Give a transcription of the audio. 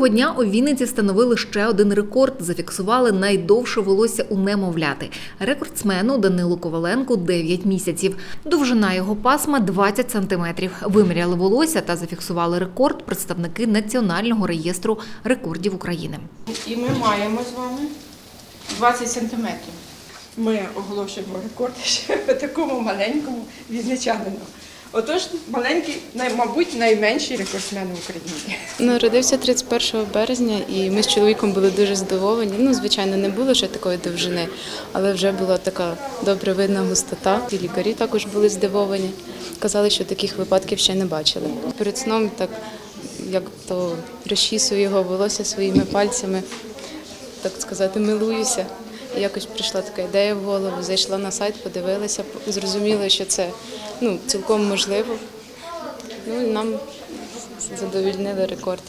Цього дня у Вінниці встановили ще один рекорд. Зафіксували найдовше волосся у немовляти. Рекордсмену Данилу Коваленку 9 місяців. Довжина його пасма 20 сантиметрів. Виміряли волосся та зафіксували рекорд представники Національного реєстру рекордів України. І ми маємо з вами 20 сантиметрів. Ми оголошуємо рекорд ще такому маленькому вінничанину. Отож, маленький, мабуть, найменший рекордсмен в Україні. Народився 31 березня, і ми з чоловіком були дуже здивовані. Ну, звичайно, не було ще такої довжини, але вже була така добре видна густота. І лікарі також були здивовані. Казали, що таких випадків ще не бачили. Перед сном так як то розчісую його волосся своїми пальцями, так сказати, милуюся. Якось прийшла така ідея в голову, зайшла на сайт, подивилася, зрозуміла, що це ну, цілком можливо. Ну і нам задовільнили рекорд.